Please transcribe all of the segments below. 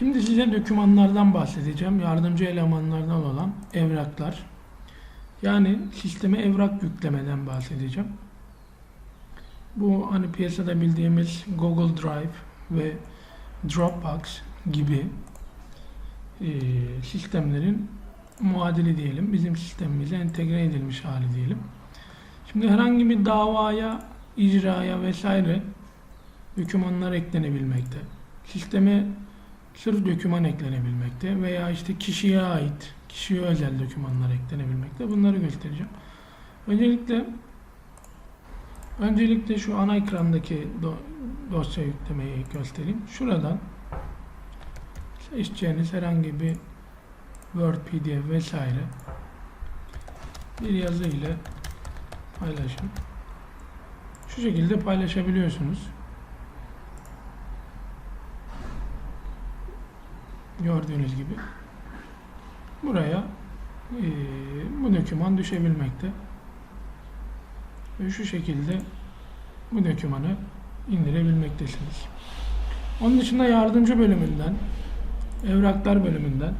Şimdi size dokümanlardan bahsedeceğim. Yardımcı elemanlardan olan evraklar. Yani sisteme evrak yüklemeden bahsedeceğim. Bu hani piyasada bildiğimiz Google Drive ve Dropbox gibi eee, sistemlerin muadili diyelim. Bizim sistemimize entegre edilmiş hali diyelim. Şimdi herhangi bir davaya, icraya vesaire dokümanlar eklenebilmekte. Sisteme sırf doküman eklenebilmekte veya işte kişiye ait, kişiye özel dokümanlar eklenebilmekte. Bunları göstereceğim. Öncelikle öncelikle şu ana ekrandaki do- dosya yüklemeyi göstereyim. Şuradan seçeceğiniz herhangi bir Word, PDF vesaire bir yazı ile paylaşın. Şu şekilde paylaşabiliyorsunuz. Gördüğünüz gibi buraya eee, bu doküman düşebilmekte. Ve şu şekilde bu dokümanı indirebilmektesiniz. Onun dışında yardımcı bölümünden, evraklar bölümünden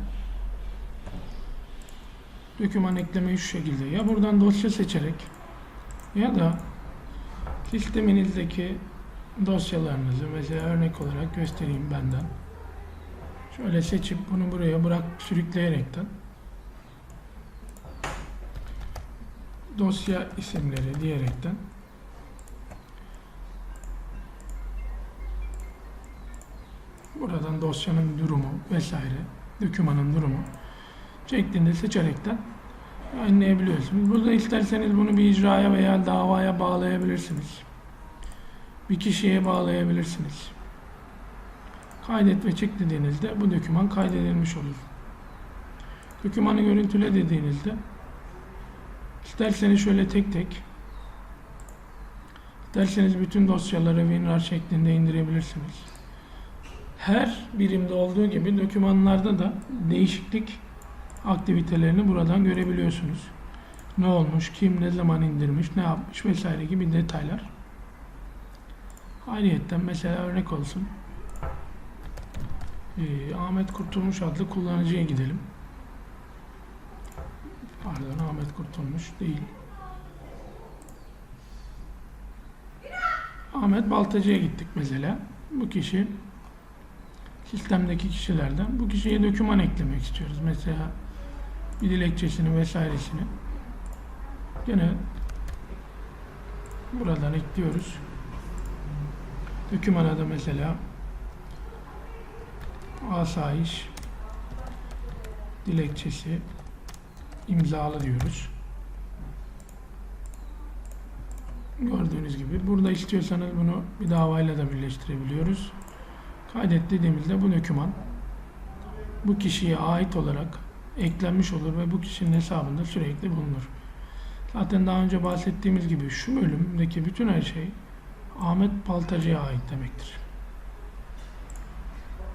doküman eklemeyi şu şekilde ya buradan dosya seçerek ya da sisteminizdeki dosyalarınızı mesela örnek olarak göstereyim benden. Şöyle seçip bunu buraya bırak sürükleyerekten dosya isimleri diyerekten buradan dosyanın durumu vesaire dokümanın durumu şeklinde seçerekten yayınlayabiliyorsunuz. Burada isterseniz bunu bir icraya veya davaya bağlayabilirsiniz. Bir kişiye bağlayabilirsiniz. Kaydet ve çek dediğinizde bu doküman kaydedilmiş olur. Dokümanı görüntüle dediğinizde isterseniz şöyle tek tek isterseniz bütün dosyaları WinRAR şeklinde indirebilirsiniz. Her birimde olduğu gibi dokümanlarda da değişiklik aktivitelerini buradan görebiliyorsunuz. Ne olmuş, kim ne zaman indirmiş, ne yapmış vesaire gibi detaylar. Ayrıyetten mesela örnek olsun. Ee, Ahmet Kurtulmuş adlı kullanıcıya gidelim. Pardon Ahmet Kurtulmuş değil. Ahmet Baltacı'ya gittik mesela. Bu kişi sistemdeki kişilerden bu kişiye doküman eklemek istiyoruz. Mesela bir dilekçesini vesairesini. Gene buradan ekliyoruz. Dokümana da mesela asayiş dilekçesi imzalı diyoruz. Gördüğünüz gibi burada istiyorsanız bunu bir davayla da birleştirebiliyoruz. Kaydet dediğimizde bu doküman bu kişiye ait olarak eklenmiş olur ve bu kişinin hesabında sürekli bulunur. Zaten daha önce bahsettiğimiz gibi şu bölümdeki bütün her şey Ahmet Baltacı'ya ait demektir.